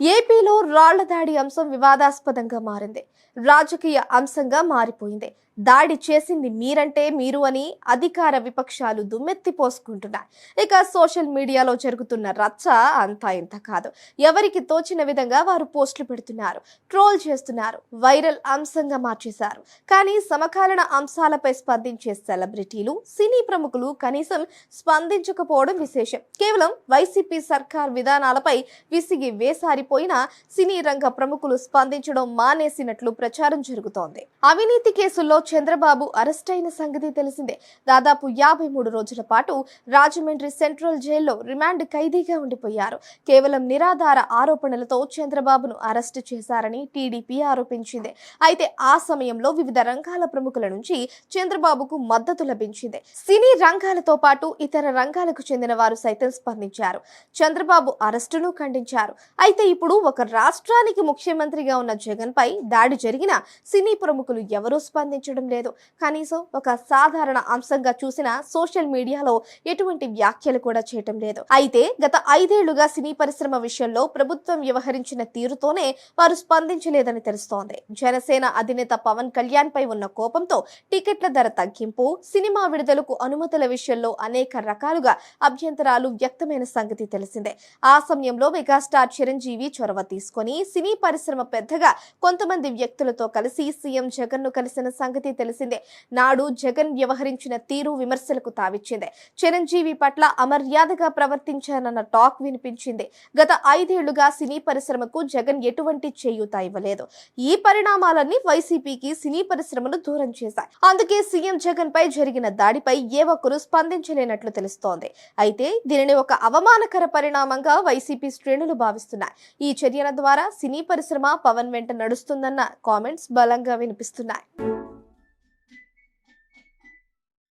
ఏపీలో రాళ్ళ దాడి అంశం వివాదాస్పదంగా మారింది. రాజకీయ అంశంగా మారిపోయింది. దాడి చేసింది మీరంటే మీరు అని అధికార విపక్షాలు దుమ్మెత్తి పోసుకుంటున్నాయి. ఇక సోషల్ మీడియాలో జరుగుతున్న రచ్చ అంతా ఇంత కాదు. ఎవరికి తోచిన విధంగా వారు పోస్టులు పెడుతున్నారు ట్రోల్ చేస్తున్నారు వైరల్ అంశంగా మార్చేశారు. కానీ సమకాలీన అంశాలపై స్పందించే సెలబ్రిటీలు సినీ ప్రముఖులు కనీసం స్పందించకపోవడం విశేషం. కేవలం వైసీపీ సర్కార్ విధానాలపై విసిగి వేసారిపోయిన సినీ రంగ ప్రముఖులు స్పందించడం మానేసినట్లు ప్రచారం జరుగుతోంది. అవినీతి కేసుల్లో చంద్రబాబు అరెస్ట్ అయిన సంగతి తెలిసిందే. దాదాపు యాభై మూడు రోజుల పాటు రాజమండ్రి సెంట్రల్ జైల్లో రిమాండ్ ఖైదీగా ఉండిపోయారు. కేవలం నిరాధార ఆరోపణలతో చంద్రబాబును అరెస్టు చేశారని టీడీపీ ఆరోపించింది. అయితే ఆ సమయంలో వివిధ రంగాల ప్రముఖుల నుంచి చంద్రబాబుకు మద్దతు లభించింది. సినీ రంగాలతో పాటు ఇతర రంగాలకు చెందిన వారు సైతం స్పందించారు. చంద్రబాబు అరెస్టును ఖండించారు. అయితే ఇప్పుడు ఒక రాష్ట్రానికి ముఖ్యమంత్రిగా ఉన్న జగన్ పై దాడి జరిగిన సినీ ప్రముఖులు ఎవరూ స్పందించడం లేదు. కనీసం ఒక సాధారణ అంశంగా చూసిన సోషల్ మీడియాలో ఎటువంటి వ్యాఖ్యలు కూడా చేయటం లేదు. అయితే గత ఐదేళ్ళుగా సినీ పరిశ్రమ విషయంలో ప్రభుత్వం వ్యవహరించిన తీరుతోనే వారు స్పందించలేదని తెలుస్తోంది. జనసేన అధినేత పవన్ కళ్యాణ్ పై ఉన్న కోపంతో టికెట్ల ధర తగ్గింపు సినిమా విడుదలకు అనుమతుల విషయంలో అనేక రకాలుగా అభ్యంతరాలు వ్యక్తమైన సంగతి తెలిసిందే. ఆ సమయంలో మెగాస్టార్ చిరంజీవి చొరవ తీసుకొని సినీ పరిశ్రమ పెద్దగా కొంతమంది వ్యక్తులతో కలిసి సీఎం జగన్ను కలిసిన సంగతి తెలిసిందే. నాడు జగన్ వ్యవహరించిన తీరు విమర్శలకు తావిచ్చింది. చిరంజీవి పట్ల అమర్యాదగా ప్రవర్తించానన్న టాక్ వినిపించింది. గత ఐదేళ్ళుగా సినీ పరిశ్రమకు జగన్ ఎటువంటి చేయూత ఇవ్వలేదు. ఈ పరిణామాలన్నీ వైసీపీకి సినీ పరిశ్రమను దూరం చేశాయి. అందుకే సీఎం జగన్ పై జరిగిన దాడిపై ఏ ఒక్కరూ స్పందించలేనట్లు తెలుస్తోంది. అయితే దీనిని ఒక అవమానకర పరిణామంగా వైసీపీ శ్రేణులు భావిస్తున్నాయి. ఈ చర్యల ద్వారా సినీ పరిశ్రమ పవన్ వెంట నడుస్తుందన్న కామెంట్స్ బలంగా వినిపిస్తున్నాయి.